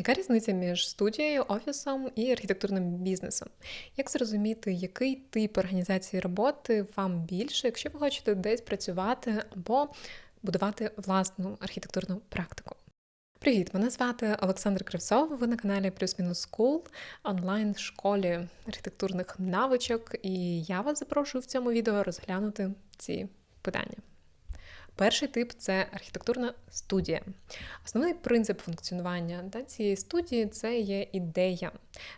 Яка різниця між студією, офісом і архітектурним бізнесом? Як зрозуміти, який тип організації роботи вам більше, якщо ви хочете десь працювати або будувати власну архітектурну практику? Привіт! Мене звати Олександр Кривцов. Ви на каналі Плюс-Мінус Скул, онлайн-школі архітектурних навичок, і я вас запрошую в цьому відео розглянути ці питання. Перший тип це архітектурна студія. Основний принцип функціонування да, цієї студії це є ідея.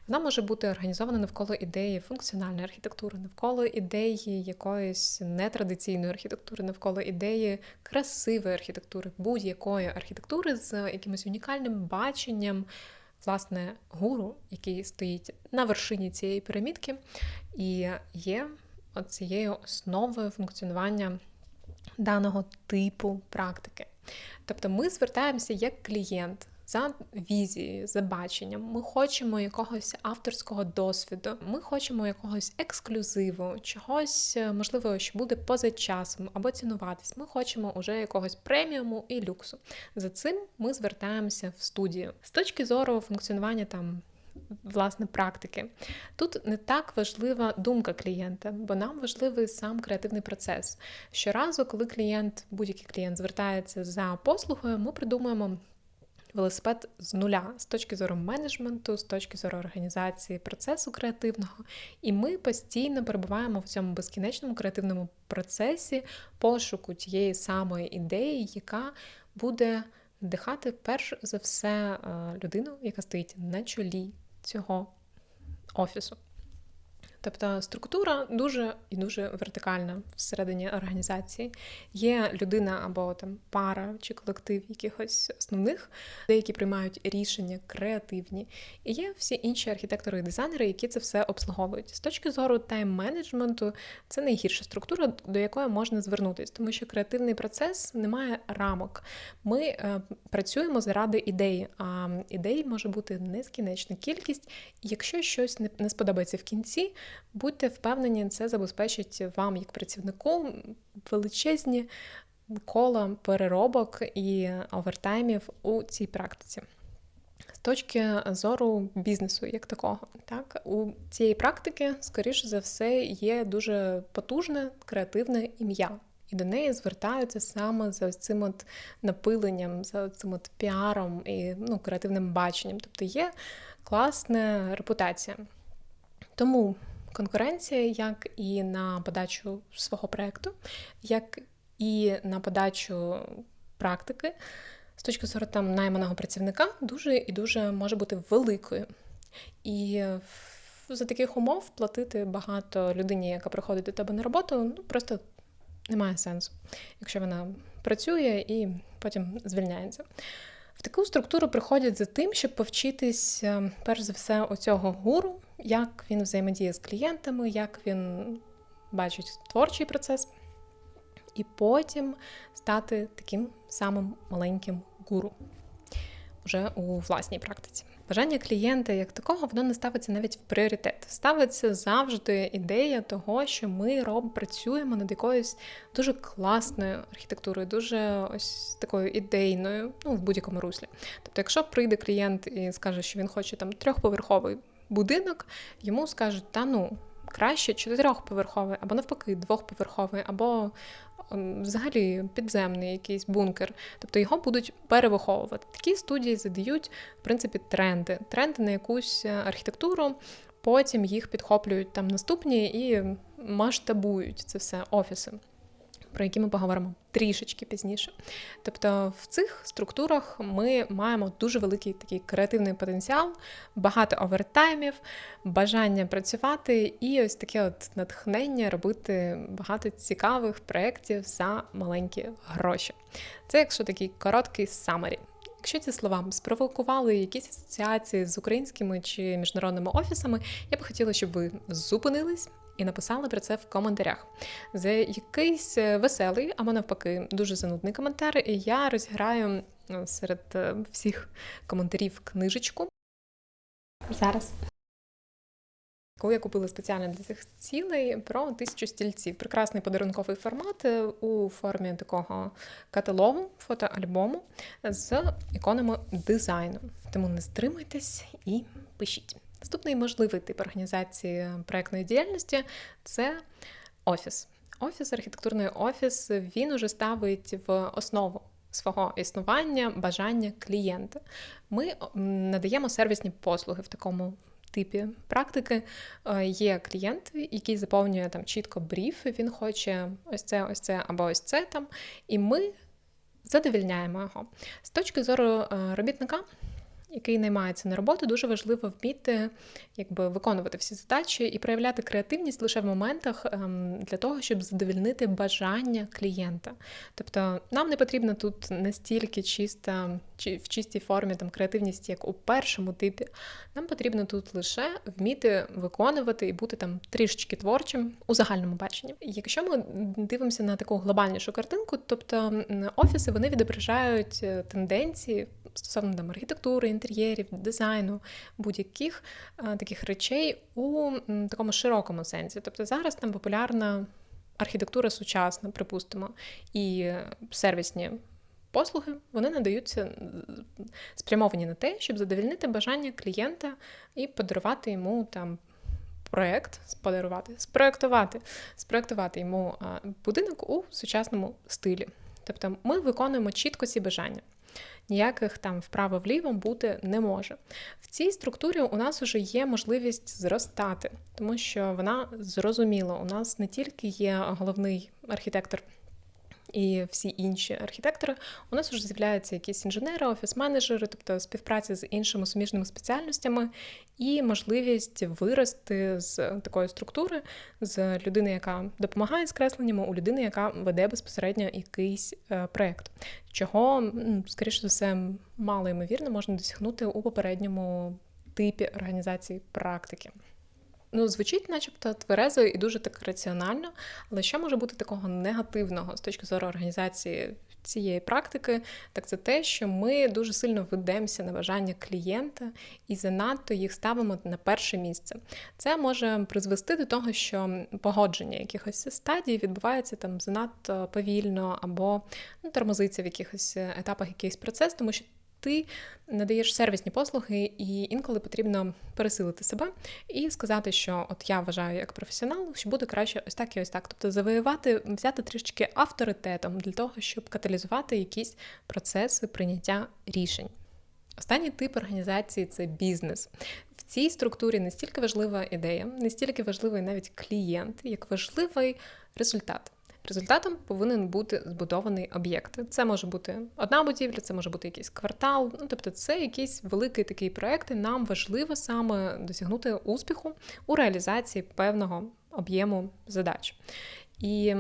Вона може бути організована навколо ідеї функціональної архітектури, навколо ідеї якоїсь нетрадиційної архітектури, навколо ідеї красивої архітектури, будь-якої архітектури з якимось унікальним баченням. Власне, гуру, який стоїть на вершині цієї пірамідки, і є цією основою функціонування даного типу практики. Тобто ми звертаємося як клієнт. За візією, за баченням, ми хочемо якогось авторського досвіду, ми хочемо якогось ексклюзиву, чогось, можливо, що буде поза часом або цінуватись. Ми хочемо уже якогось преміуму і люксу. За цим ми звертаємося в студію. З точки зору функціонування там власне практики. Тут не так важлива думка клієнта, бо нам важливий сам креативний процес. Щоразу, коли клієнт, будь-який клієнт звертається за послугою, ми придумуємо. Велосипед з нуля з точки зору менеджменту, з точки зору організації процесу креативного, і ми постійно перебуваємо в цьому безкінечному креативному процесі пошуку тієї самої ідеї, яка буде надихати перш за все е, людину, яка стоїть на чолі цього офісу. Тобто структура дуже і дуже вертикальна всередині організації. Є людина або там пара чи колектив якихось основних, деякі приймають рішення креативні. І є всі інші архітектори і дизайнери, які це все обслуговують. З точки зору тайм-менеджменту, це найгірша структура, до якої можна звернутися, тому що креативний процес не має рамок. Ми е, працюємо заради ідеї, а ідей може бути нескінчна кількість. Якщо щось не сподобається в кінці. Будьте впевнені, це забезпечить вам, як працівнику, величезні кола переробок і овертаймів у цій практиці. З точки зору бізнесу, як такого, так у цієї практики, скоріше за все, є дуже потужне креативне ім'я. І до неї звертаються саме за цим от напиленням, за цим от піаром і ну, креативним баченням. Тобто є класна репутація. Тому конкуренція як і на подачу свого проєкту, як і на подачу практики з точки зору там найманого працівника дуже і дуже може бути великою. І за таких умов платити багато людині, яка приходить до тебе на роботу, ну просто немає сенсу, якщо вона працює і потім звільняється. Таку структуру приходять за тим, щоб повчитись, е, перш за все, оцього гуру, як він взаємодіє з клієнтами, як він бачить творчий процес, і потім стати таким самим маленьким гуру вже у власній практиці. Бажання клієнта як такого, воно не ставиться навіть в пріоритет. Ставиться завжди ідея того, що ми роб працюємо над якоюсь дуже класною архітектурою, дуже ось такою ідейною, ну в будь-якому руслі. Тобто, якщо прийде клієнт і скаже, що він хоче там трьохповерховий будинок, йому скажуть, та ну. Краще чотирьохповерховий, або навпаки, двохповерховий, або взагалі підземний якийсь бункер. Тобто його будуть перевиховувати. Такі студії задають, в принципі, тренди, тренди на якусь е, архітектуру. Потім їх підхоплюють там наступні і масштабують це все офіси про які ми поговоримо трішечки пізніше. Тобто в цих структурах ми маємо дуже великий такий креативний потенціал, багато овертаймів, бажання працювати і ось таке от натхнення робити багато цікавих проєктів за маленькі гроші. Це якщо такий короткий самарі. Якщо ці слова спровокували якісь асоціації з українськими чи міжнародними офісами, я б хотіла, щоб ви зупинились і написали про це в коментарях. За якийсь е, веселий, або навпаки, дуже занудний коментар, і я розіграю е, серед е, всіх коментарів книжечку. Зараз. яку я купила спеціально для цих цілей, про тисячу стільців. Прекрасний подарунковий формат у формі такого каталогу, фотоальбому з іконами дизайну. Тому не стримуйтесь і пишіть. Наступний можливий тип організації проектної діяльності це офіс. Офіс, архітектурний офіс, він уже ставить в основу свого існування, бажання клієнта. Ми надаємо сервісні послуги в такому типі практики. Е, є клієнт, який заповнює там чітко бріф, він хоче ось це, ось це або ось це там. І ми задовільняємо його. З точки зору е, робітника який наймається на роботу, дуже важливо вміти якби виконувати всі задачі і проявляти креативність лише в моментах ем, для того, щоб задовільнити бажання клієнта. Тобто нам не потрібна тут настільки чиста чи в чистій формі там креативність, як у першому типі. Нам потрібно тут лише вміти виконувати і бути там трішечки творчим у загальному баченні. Якщо ми дивимося на таку глобальнішу картинку, тобто офіси вони відображають е, тенденції стосовно там, архітектури, інтер'єрів, дизайну, будь-яких таких речей у такому широкому сенсі. Тобто зараз там популярна архітектура сучасна, припустимо, і сервісні. Послуги вони надаються спрямовані на те, щоб задовільнити бажання клієнта і подарувати йому там проєкт, подарувати, спроектувати, спроектувати йому будинок у сучасному стилі. Тобто ми виконуємо чітко ці бажання ніяких там вправо-вліво бути не може. В цій структурі у нас вже є можливість зростати, тому що вона зрозуміла. У нас не тільки є головний архітектор і всі інші архітектори, у нас вже з'являються якісь інженери, офіс-менеджери, тобто співпраця з іншими суміжними спеціальностями, і можливість вирости з такої структури, з людини, яка допомагає з кресленнями, у людини, яка веде безпосередньо якийсь е, проєкт, чого, скоріше за все, мало ймовірно можна досягнути у попередньому типі організації практики. Ну, звучить, начебто, тверезо і дуже так раціонально, але що може бути такого негативного з точки зору організації цієї практики, так це те, що ми дуже сильно ведемося на бажання клієнта і занадто їх ставимо на перше місце. Це може призвести до того, що погодження якихось стадій відбувається там занадто повільно або ну, тормозиться в якихось етапах якийсь процес, тому що ти надаєш сервісні послуги, і інколи потрібно пересилити себе і сказати, що от я вважаю як професіонал, що буде краще ось так і ось так. Тобто завоювати, взяти трішки авторитетом для того, щоб каталізувати якісь процеси прийняття рішень. Останній тип організації це бізнес. В цій структурі не стільки важлива ідея, не стільки важливий навіть клієнт, як важливий результат. Результатом повинен бути збудований об'єкт. Це може бути одна будівля, це може бути якийсь квартал. Ну тобто, це якийсь великий такий проект. і Нам важливо саме досягнути успіху у реалізації певного об'єму задач. І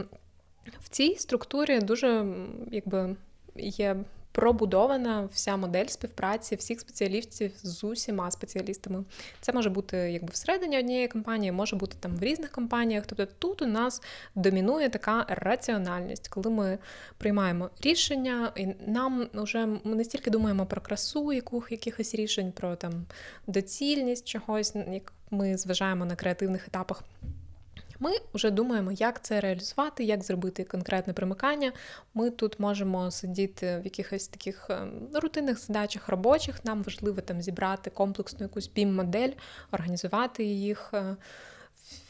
в цій структурі дуже якби є пробудована вся модель співпраці всіх спеціалістів з усіма спеціалістами. Це може бути якби всередині однієї компанії, може бути там в різних компаніях. Тобто тут у нас домінує така раціональність, коли ми приймаємо рішення, і нам вже ми не стільки думаємо про красу яких, якихось рішень, про там доцільність чогось, як ми зважаємо на креативних етапах. Ми вже думаємо, як це реалізувати, як зробити конкретне примикання. Ми тут можемо сидіти в якихось таких ем, рутинних задачах робочих. Нам важливо там зібрати комплексну якусь бім-модель, організувати їх. Е,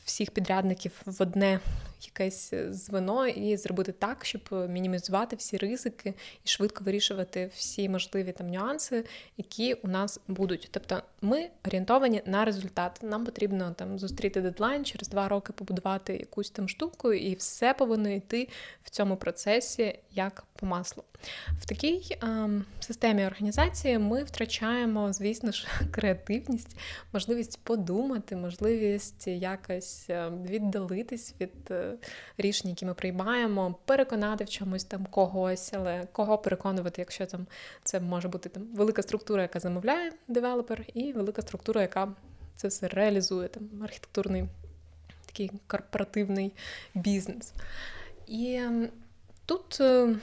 всіх підрядників в одне якесь звено і зробити так, щоб мінімізувати всі ризики і швидко вирішувати всі можливі там нюанси, які у нас будуть. Тобто ми орієнтовані на результат. Нам потрібно там зустріти дедлайн, через два роки побудувати якусь там штуку, і все повинно йти в цьому процесі як по маслу. В такій ем, системі організації ми втрачаємо, звісно ж, креативність, можливість подумати, можливість якось ем, віддалитись від е, рішень, які ми приймаємо, переконати в чомусь там когось, але кого переконувати, якщо там це може бути там велика структура, яка замовляє девелопер, і велика структура, яка це все реалізує, там архітектурний такий корпоративний бізнес. І ем, тут е,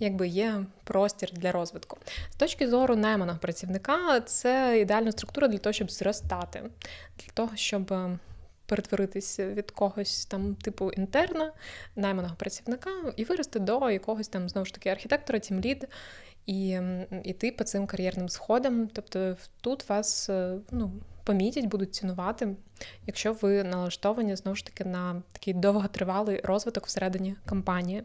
якби є простір для розвитку. З точки зору найманого працівника, це ідеальна структура для того, щоб зростати, для того, щоб перетворитися від когось там типу інтерна, найманого працівника, і вирости до якогось там знову ж таки архітектора, тімлід, і йти по цим кар'єрним сходам. Тобто тут вас е, ну, помітять, будуть цінувати, якщо ви налаштовані знову ж таки на такий довготривалий розвиток всередині компанії.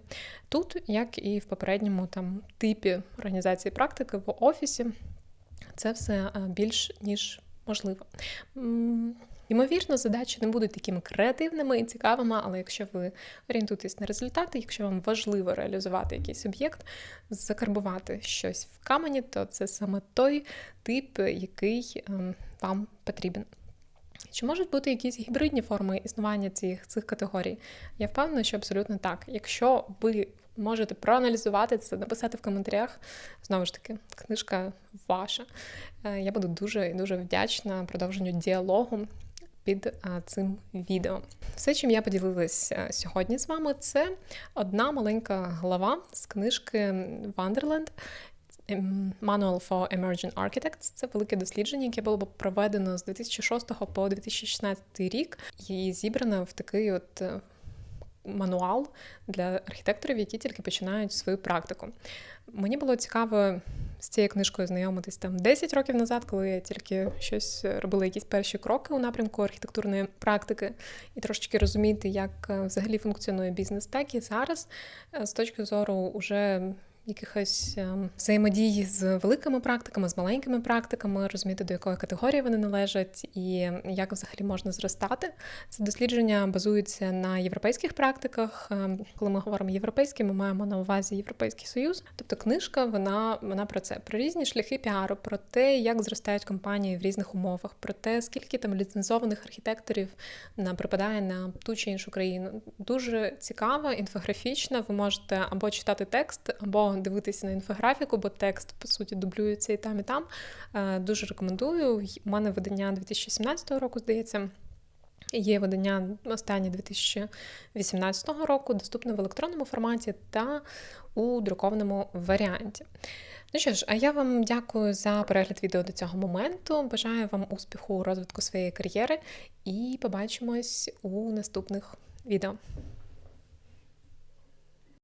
Тут, як і в попередньому там типі організації практики в офісі, це все е, більш ніж можливо. Ймовірно, задачі не будуть такими креативними і цікавими, але якщо ви орієнтуєтесь на результати, якщо вам важливо реалізувати якийсь об'єкт, закарбувати щось в камені, то це саме той тип, який ем, вам потрібен. Чи можуть бути якісь гібридні форми існування цих цих категорій? Я впевнена, що абсолютно так. Якщо ви можете проаналізувати це, написати в коментарях, знову ж таки, книжка ваша. Е, я буду дуже дуже вдячна продовженню діалогу під цим відео. Все, чим я поділилася сьогодні з вами, це одна маленька глава з книжки Wonderland. Manual for Emerging Architects це велике дослідження, яке було проведено з 2006 по 2016 рік, і зібрано в такий от е, мануал для архітекторів, які тільки починають свою практику. Мені було цікаво з цією книжкою знайомитись там 10 років назад, коли я тільки щось робила, якісь перші кроки у напрямку архітектурної практики, і трошечки розуміти, як е, взагалі функціонує бізнес, так і зараз е, з точки зору уже якихось ем, взаємодії з великими практиками, з маленькими практиками, розуміти, до якої категорії вони належать, і як взагалі можна зростати. Це дослідження базується на європейських практиках. Ем, коли ми говоримо європейські, ми маємо на увазі Європейський Союз. Тобто книжка вона вона про це, про різні шляхи піару, про те, як зростають компанії в різних умовах, про те, скільки там ліцензованих архітекторів припадає на ту чи іншу країну. Дуже цікава, інфографічна. Ви можете або читати текст, або дивитися на інфографіку, бо текст, по суті, дублюється і там, і там. Е, дуже рекомендую. У мене видання 2017 року, здається. Є видання останнє 2018 року, доступне в електронному форматі та у друкованому варіанті. Ну що ж, а я вам дякую за перегляд відео до цього моменту. Бажаю вам успіху у розвитку своєї кар'єри і побачимось у наступних відео.